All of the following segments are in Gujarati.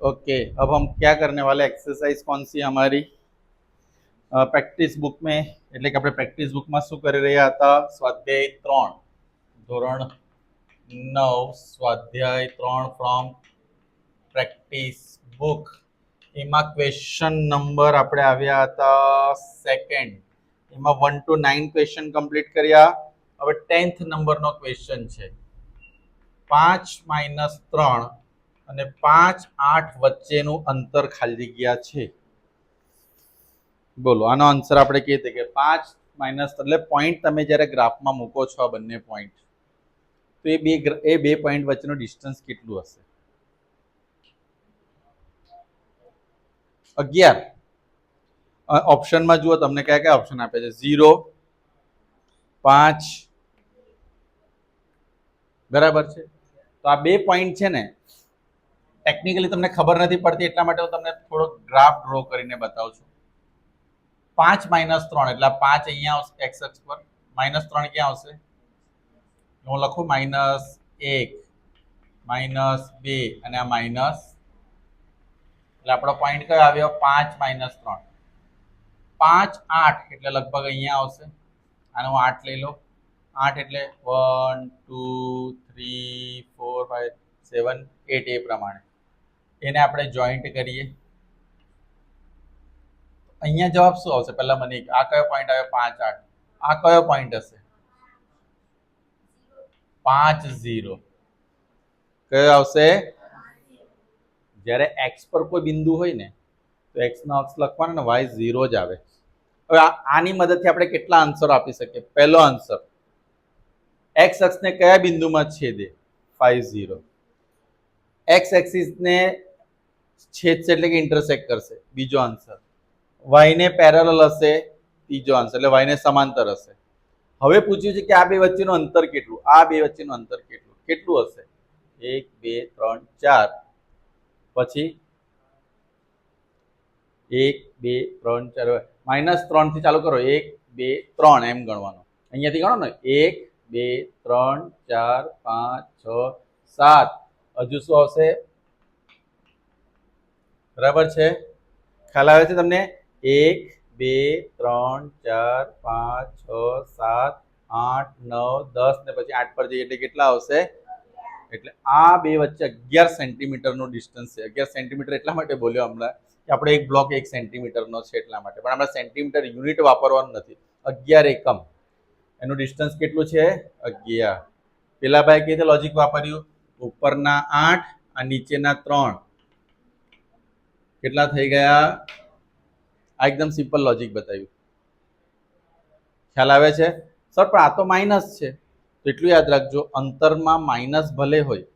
ओके अब हम क्या करने वाले एक्सरसाइज कौन सी हमारी પ્રેક્ટિસ બુક में એટલે કે આપણે પ્રેક્ટિસ બુકમાં શું કરી રહ્યા હતા સ્વાધ્યાય ત્રણ ધોરણ નવ સ્વાધ્યાય ત્રણ ફ્રોમ પ્રેક્ટિસ બુક એમાં ક્વેશ્ચન નંબર આપણે આવ્યા હતા સેકન્ડ એમાં one two nine question complete કર્યા હવે ટેન્થ નંબરનો ક્વેશ્ચન છે પાંચ માઇનસ ત્રણ અને પાંચ, આઠ વચ્ચેનું અંતર ખાલી જગ્યા છે. બોલો, આનો આન્સર આપણે કહીએ કે પાંચ માઇનસ એટલે પોઈન્ટ તમે જ્યારે ગ્રાફમાં મૂકો છો આ બંને પોઈન્ટ તો એ બે એ બે પોઈન્ટ વચ્ચેનું ડિસ્ટન્સ કેટલું હશે? અગિયાર. ઓપ્શનમાં જુઓ, તમને કયા કયા ઓપ્શન આપે છે? ઝીરો પાંચ, બરાબર છે? તો આ બે પોઈન્ટ છે ને ટેકનિકલી તમને ખબર નથી પડતી, એટલા માટે હું તમને થોડો ગ્રાફ ડ્રો કરીને બતાવું છું. પાંચ માઇનસ ત્રણ, એટલે પાંચ અહીંયા આવશે એક્સ અક્ષ પર. માઇનસ ત્રણ ક્યાં આવશે? હું લખું માઇનસ એક માઇનસ બે, અને આ માઇનસ એટલે આપણો પોઈન્ટ કયો આવ્યો? પાંચ માઇનસ ત્રણ. પાંચ આઠ, એટલે લગભગ અહીંયા આવશે. આને આઠ લઈ લઉં. આઠ એટલે one two three four five seven eight એ પ્રમાણે. એને આપણે જોઈન્ટ કરીએ. અહીંયા જવાબ શું આવશે? પહેલા મને આ કયો પોઈન્ટ આવ્યો? પાંચ, આઠ. આ કયો પોઈન્ટ હશે? પાંચ, ઝીરો. કયો આવશે? જ્યારે એક્સ પર કોઈ બિંદુ હોય ને, તો એક્સ નો અક્ષ લખવાનો ને વાય ઝીરો જ આવે. હવે આની મદદથી આપણે કેટલા આન્સર આપી શકીએ? પહેલો આન્સર એક્સ અક્ષને કયા બિંદુમાં છેદે? ફાઈવ ઝીરો એક્સ એક્સિસને છેદશે એટલે કે ઇન્ટરસેક્ટ કરશે. બીજો આન્સર વાયને પેરેલલ હશે, ત્રીજો આન્સર એટલે વાયને સમાંતર હશે. હવે પૂછ્યું છે કે આ બે વચ્ચેનું અંતર કેટલું? આ બે વચ્ચેનું અંતર કેટલું? કેટલું હશે? એક, બે, ત્રણ, ચાર. પછી? એક, બે, ત્રણ, ચાર. માઇનસ ત્રણથી ચાલુ કરો. એક, બે, ત્રણ એમ ગણવાનું. અહીંયાથી ગણો ને? એક, બે, ત્રણ, ચાર, પાંચ, છ, સાત. હજુ શું આવશે? બરાબર છે? ખ્યાલ આવે છે તમને? એક, બે, ત્રણ, ચાર, પાંચ, છ, સાત, આઠ, નવ, દસ ને પછી આઠ પર જઈએ એટલે કેટલા આવશે? એટલે આ બે વચ્ચે અગિયાર સેન્ટીમીટરનું ડિસ્ટન્સ છે. અગિયાર સેન્ટીમીટર એટલા માટે બોલ્યો હમણાં કે આપણે એક બ્લોક એક સેન્ટીમીટરનો છે એટલા માટે. પણ આપણે સેન્ટીમીટર યુનિટ વાપરવાનું નથી. અગિયાર એકમ. એનું ડિસ્ટન્સ કેટલું છે? અગિયાર. પેલા ભાઈ કઈ રીતે લોજિક વાપર્યું? ઉપરના આઠ આ નીચેના ત્રણ. કેટલા થઈ ગયા? આ એકદમ સિમ્પલ લોજિક બતાવ્યું. ખ્યાલ આવે છે? સર પણ આ તો માઇનસ છે. એટલું યાદ રાખજો, અંતરમાં માઇનસ ભલે હોય,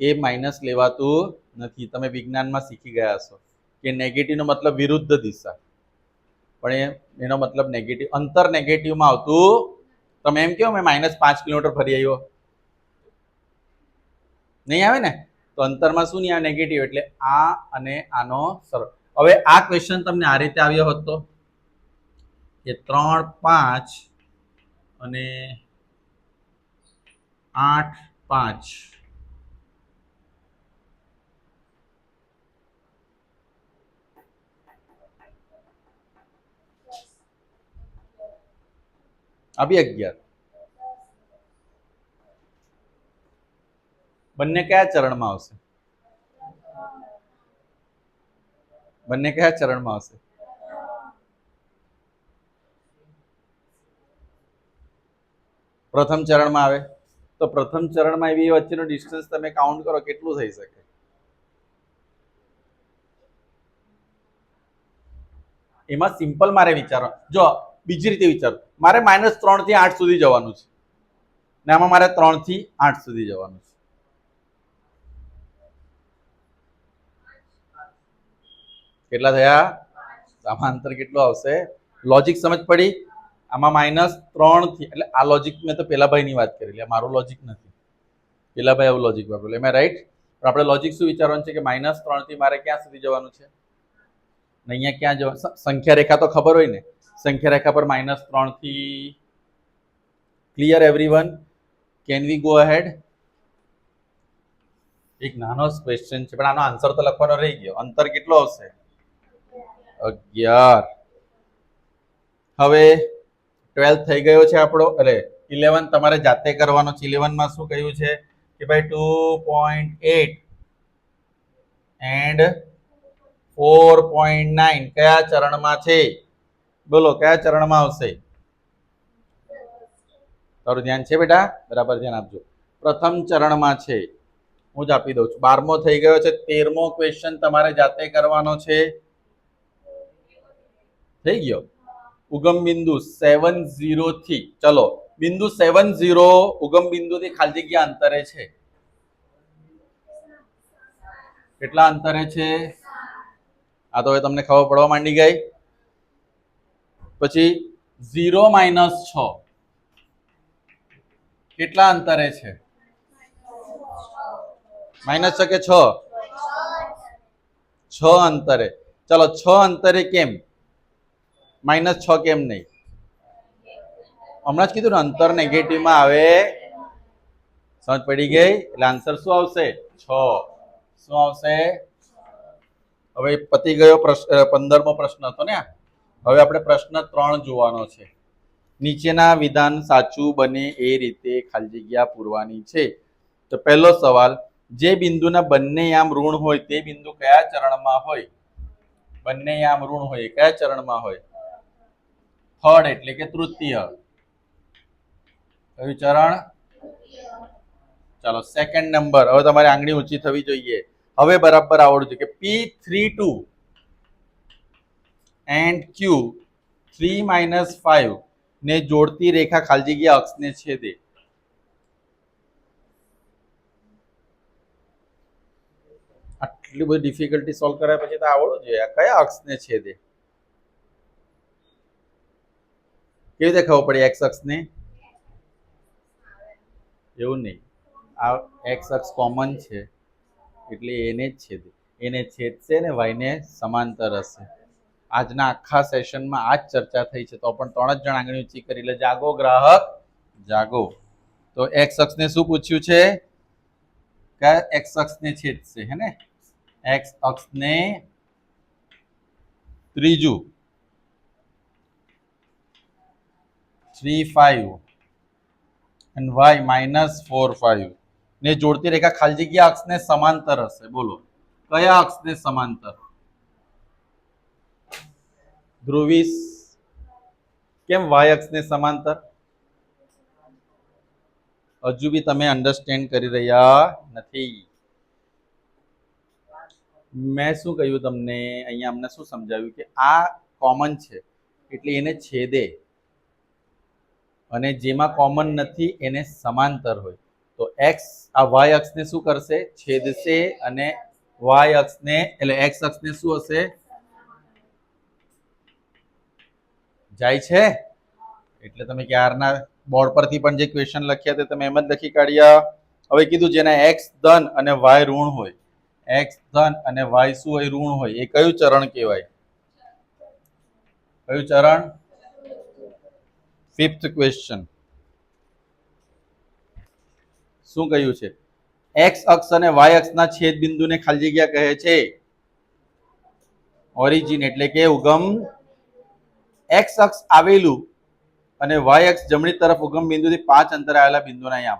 એ માઇનસ લેવાતું નથી. તમે વિજ્ઞાનમાં શીખી ગયા હશો કે નેગેટિવનો મતલબ વિરુદ્ધ દિશા. પણ એનો મતલબ નેગેટિવ અંતર નેગેટિવમાં આવતું તમે એમ કહો મેં માઇનસ પાંચ કિલોમીટર ફરી આવ્યો. નહીં આવે ને? તો અંતરમાં શું નહીં, આ નેગેટિવ એટલે આ અને આનો સરળ હવે આ ક્વેશ્ચન તમને આ રીતે આવ્યો હતો કે ત્રણ, પાંચ અને આઠ, પાંચ. આ બી બંને કયા ચરણમાં આવશે? બંને કયા ચરણમાં આવશે? પ્રથમ ચરણમાં આવે. તો પ્રથમ ચરણમાં એવી વચ્ચેનું ડિસ્ટન્સ તમે કાઉન્ટ કરો કેટલું થઈ શકે? એમાં સિમ્પલ મારે વિચારો જો, બીજી રીતે વિચારો. મારે માઇનસ ત્રણથી આઠ સુધી જવાનું છે. ને આમાં મારે ત્રણથી આઠ સુધી જવાનું છે. કેટલા થયા? આમાં અંતર કેટલું આવશે? લોજિક સમજ પડી? આમાં માઇનસ ત્રણથી એટલે આ લોજિક મેં તો પેલા ભાઈની વાત કરી મારું લોજિક નથી. પેલા ભાઈ એવું લોજિક વાપરેલું એમાં રાઈટ પણ આપણે લોજિક શું વિચારવાનું છે કે માઇનસ ત્રણથી મારે ક્યાં સુધી જવાનું છે? ને અહીંયા ક્યાં જવા સંખ્યા રેખા તો ખબર હોય ને? સંખ્યા રેખા પર માઇનસ ત્રણથી clear everyone can we go ahead એક નાનો ક્વેશ્ચન છે, પણ આનો આન્સર તો લખવાનો રહી ગયો. અંતર કેટલો આવશે? અગિયાર. હવે ટ્વેલ્થ થઈ ગયો છે આપણો અરે ઇલેવન તમારે જાતે કરવાનો છે. ઇલેવનમાં શું કહ્યું છે? કે ભાઈ two point eight and four point nine કયા ચરણમાં છે? બોલો, કયા ચરણમાં આવશે? તારું ધ્યાન છે બેટા? બરાબર ધ્યાન આપજો. પ્રથમ ચરણમાં છે. હું જ આપી દઉં છું. બારમો થઈ ગયો છે. તેરમો ક્વેશ્ચન તમારે જાતે કરવાનો છે. થઈ ગયો. ઉગમ બિંદુ સેવનથી, ચલો, બિંદુ સેવન ઝીરો ઉગમ બિંદુ થી ખાલી જગ્યા અંતરે છે. કેટલા અંતરે છે? આ તો હવે તમને ખબર પડવા માંડી ગઈ. પછી ઝીરો માઇનસ છ. કેટલા અંતરે છે? માઇનસ છ કે છ? છ અંતરે. ચલો, છ અંતરે કેમ? માઇનસ છ કેમ નહીં? હમણાં જ કીધું ને, અંતર નેગેટિવમાં આવે. સમજ પડી ગઈ? એટલે આન્સર શું આવશે? છ. શું આવશે? હવે પતી ગયો પ્રશ્ન પંદરમો પ્રશ્ન હતો ને હવે આપણે પ્રશ્ન ત્રણ જોવાનો છે. નીચેના વિધાન સાચું બને એ રીતે ખાલી જગ્યા પૂરવાની છે. તો પહેલો સવાલ, જે બિંદુના બંને આમ ઋણ હોય તે બિંદુ કયા ચરણમાં હોય? બંને આમ ઋણ હોય કયા ચરણમાં હોય? થર્ડ એટલે કે તૃતીય. કયું ચરણ? ચાલો સેકન્ડ નંબર હવે તમારી આંગળી ઊંચી થવી જોઈએ. હવે બરાબર આવડવું છે કે P three two and Q three minus five ને જોડતી રેખા ખાલી જગ્યા અક્ષને છેદે. આટલી બધી ડિફિકલ્ટી સોલ્વ કર્યા પછી તો આવડવું જોઈએ. કયા અક્ષને છેદે? કેવી રીતે ખબર પડી એક્સ અક્ષને? એવું નહીં. આ એક્સ અક્ષ કોમન છે, એટલે એને જ છેદ. એને છેદશે ને વાયને સમાંતર હશે. આજના આખા સેશનમાં આ જ ચર્ચા થઈ છે, તો પણ ત્રણ જ જણ આંગળી ઊંચી કરી. લે જાગો ગ્રાહક, જાગો. તો એક્સ અક્ષને શું પૂછ્યું છે? કયા એક્સ અક્ષને છેદશે હે ને? એક્સ અક્ષને ત્રીજું. Three five and Y minus four five. ને જોડતી રેખા ખાલી જગ્યા અક્ષને સમાંતર હશે. બોલો. કયા અક્ષને સમાંતર? ધ્રુવીસ. કેમ વાય અક્ષને સમાંતર? હજુ બી તમે અન્ડરસ્ટેન્ડ કરી રહ્યા નથી. મેં શું કહ્યું તમને? અહીંયા અમને શું સમજાવ્યું કે આ કોમન છે. એટલે એને છેદે. અને જેમાં કોમન નથી, એને સમાંતર હોય. તો એક્સ આ વાય અક્ષને શું કરશે? છેદશે અને વાય અક્ષને, એટલે એક્સ અક્ષને શું હશે? જાય છે? એટલે તમે ક્યારના બોર્ડ પરથી પણ જે ક્વેશ્ચન લખ્યા તે તમે એમ જ લખી કાઢ્યા. હવે કીધું જેના એક્સ ધન અને વાય ઋણ હોય. એક્સ ધન અને વાય શું હોય? ઋણ હોય. એ કયું ચરણ કહેવાય? કયું ચરણ? ફિફ્થ ક્વેશ્ચન શું કહ્યું છે? એક્સ અક્ષ અને વાય અક્ષના છેદ બિંદુને ખાલી જગ્યા કહે છે. ઓરિજિન એટલે કે ઉગમ. એક્સ અક્ષ આવેલું અને વાય અક્ષ જમણી તરફ ઉગમ બિંદુથી પાંચ અંતરે આવેલા બિંદુના યામ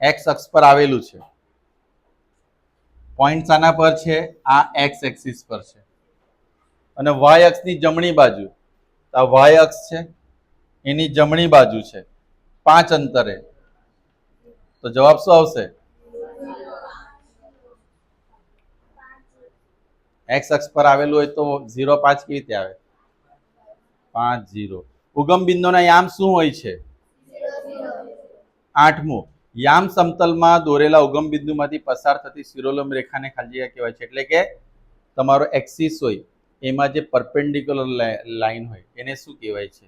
એક્સ અક્ષ પર આવેલું છે. પોઈન્ટ સાના પર છે. આ એક્સ એક્સિસ પર છે. અને વાય અક્ષની જમણી બાજુ આ વાય અક્ષ છે, એની જમણી બાજુ છે. પાંચ અંતરે. તો જવાબ શું આવશે? એક્સ અક્ષ પર આવેલું હોય તો ઝીરો પાંચ કેવી રીતે આવે? પાંચ ઝીરો. ઉગમ બિંદુના યામ શું હોય છે? આઠમું. યામ સમતલમાં દોરેલા ઉગમ બિંદુમાંથી પસાર થતી શિરોલંબ રેખાને ખાલી જગ્યા કહેવાય છે. એટલે કે તમારો એક્સિસ હોય. એમાં જે પરપેન્ડિક્યુલર લાઈન હોય, એને શું કહેવાય છે?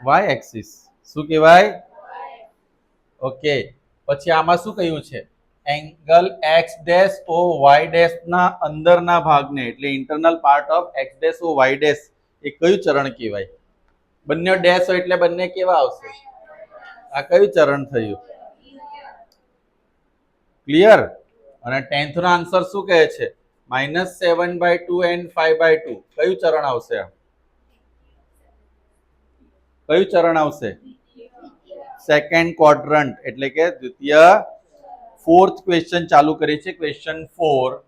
વાય એક્સિસ શું કહેવાય? ઓકે પછી આમાં શું કહ્યું છે? Angle X dash O Y dash ના અંદરના ભાગને, એટલે internal part of X dash O Y dash એ કયું ચરણ કહેવાય? બંને ડેશ હોય એટલે બંને કેવા આવશે? આ કયું ચરણ થયું? ક્લિયર અને ટેન્થ નો આન્સર શું કહે છે? Minus seven by two and five by two. કયું ચરણ આવશે? કયું ચરણ આવશે? Second quadrant. એટલે કે દ્વિતીય ફોર્થ ક્વેશ્ચન ચાલુ કરી છે ક્વેશ્ચન ફોર.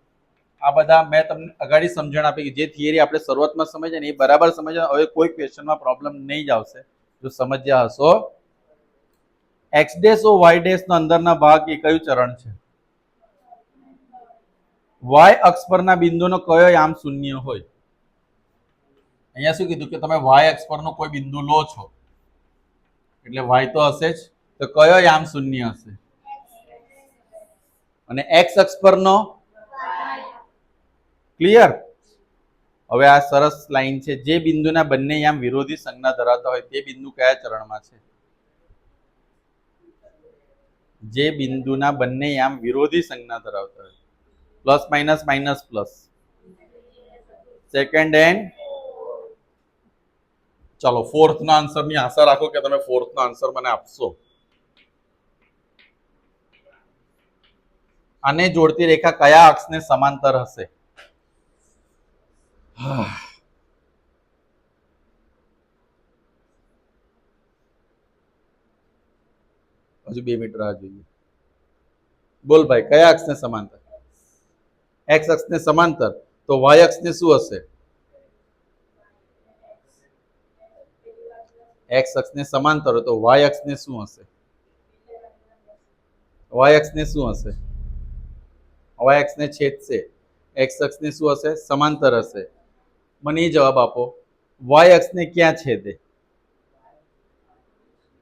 આ બધા મેં તમને અગાડી સમજણ આપી જે થિયરી આપણે શરૂઆતમાં સમજ્યા ને એ બરાબર સમજ્યા હવે કોઈ ક્વેશ્ચનમાં પ્રોબ્લેમ નહીં જ આવશે. જો સમજ્યા હશો. X dash O Y dash નો અંદરના ભાગ એ કયું ચરણ છે? વાય અક્ષ પરના બિંદુનો કયો યામ શૂન્ય હોય? અહીંયા શું કીધું કે તમે વાય અક્ષ પરનો કોઈ બિંદુ લો છો. એટલે વાય તો હશે જ. તો કયો યામ શૂન્ય હશે? અને એક્સ અક્ષ પરનો? ક્લિયર? હવે આ સરસ લાઈન છે. જે બિંદુના બંને યામ વિરોધી સંજ્ઞા ધરાવતા હોય તે બિંદુ કયા ચરણમાં છે? જે બિંદુના બંને યામ વિરોધી સંજ્ઞા ધરાવતા હોય. Plus minus minus plus second and ચાલો ફોર્થ આન્સરની આશા રાખો કે તમે ફોર્થ નો આન્સર મને આપશો. આને જોડતી રેખા કયા અક્ષને સમાંતર હશે? હજુ બે મિનિટ રાહ જોઈએ. બોલ ભાઈ, કયા અક્ષને સમાંતર? એક્સ અક્ષને સમાંતર, તો વાય અક્ષને શું હશે? એક્સ અક્ષને સમાંતર હોય તો વાય અક્ષને શું હશે? વાય અક્ષને શું હશે? વાય અક્ષને છેદશે એક્સ અક્ષને શું હશે? સમાંતર હશે. મને એ જવાબ આપો. વાય અક્ષને ક્યાં છેદે?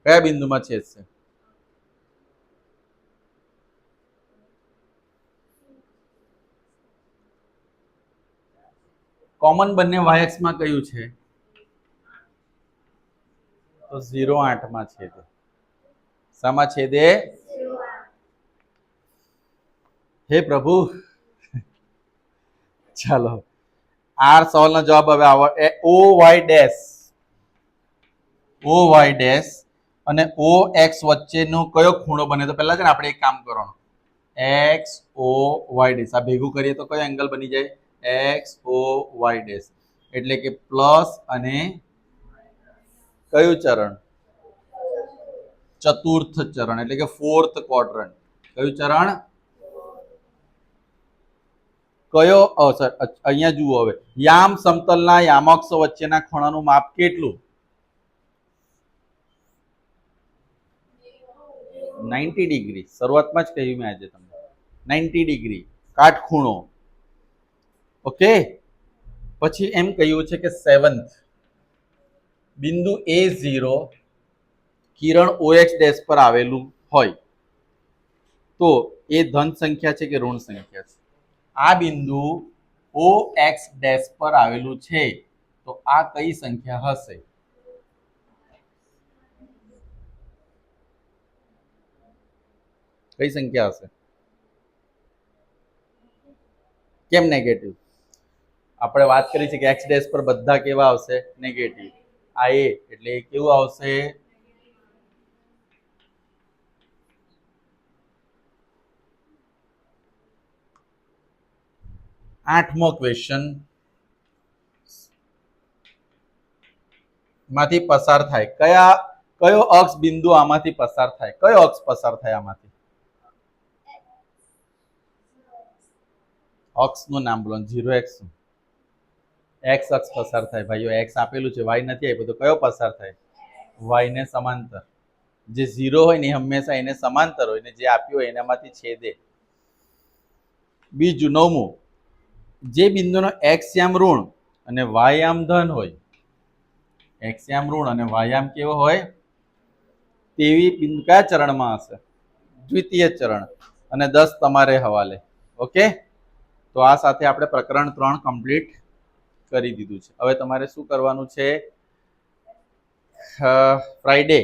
કયા બિંદુમાં છેદશે? કોમન બંને વાયમાં કયું છે? તો ઝીરો આઠમાં છેદે શામાં છેદે હે પ્રભુ. ચાલો. આર સવાલનો જવાબ હવે આવો. O Y dash O Y dash અને ઓ એક્સ વચ્ચેનો કયો ખૂણો બને? તો પહેલા છે ને આપણે એક કામ કરવાનું. એક્સ ઓ વાય ડેશ આ ભેગું કરીએ તો કયો એંગલ બની જાય? એક્સ ઓ વાય ડેશ એટલે કે પ્લસ અને કયું ચરણ? ચતુર્થ ચરણ એટલે કે ફોર્થ ક્વોડ્રન્ટ કયું ચરણ? કયો સર, અહીંયા જુઓ હવે. યામ સમતલના યામક્ષ વચ્ચેના ખૂણાનું માપ કેટલું? નાઇન્ટી ડિગ્રી શરૂઆતમાં જ કહ્યું મેં આજે તમને. Ninety degree કાટખૂણો. ઓકે પછી એમ કહ્યું છે કે સેવન્થ બિંદુ એ ઝીરો કિરણ ઓએચ ડેશ પર આવેલું હોય. તો એ ધન સંખ્યા છે કે ઋણ સંખ્યા છે? આ બિંદુ ઓ એક્સ ડેશ પર આવેલું છે. તો આ કઈ સંખ્યા હશે? કઈ સંખ્યા હશે? કેમ નેગેટિવ આપણે વાત કરી છે કે એક્સ ડેશ પર બધા કેવા આવશે? નેગેટિવ આ એ એટલે એ કેવું આવશે? આઠમો ક્વેશ્ચનમાંથી પસાર થાય. કયા, કયો અક્ષ બિંદુ આમાંથી પસાર થાય? કયો અક્ષ પસાર થાય આમાંથી? અક્ષનું નામ બોલો ઝીરો એક્સ એક્સ અક્ષ પસાર થાય. ભાઈઓ એક્સ આપેલું છે વાય નથી આપ્યું, તો કયો પસાર થાય? વાયને સમાંતર. જે ઝીરો હોય ને હંમેશા એને સમાંતર હોય ને જે આપ્યું હોય એનામાંથી છેદે. બીજું, નવમું. જે બિંદુનો એક્સ યામ ઋણ અને વાય યામ ધન હોય એક્સ યામ ઋણ અને વાય યામ કેવો હોય? તેવી બિંદુ કયા ચરણમાં હશે? દ્વિતીય ચરણ. અને દસ તમારે હવાલે. ઓકે? તો આ સાથે આપણે પ્રકરણ ત્રણ કમ્પ્લીટ કરી દીધું છે. હવે તમારે શું કરવાનું છે? ફ્રાઈડે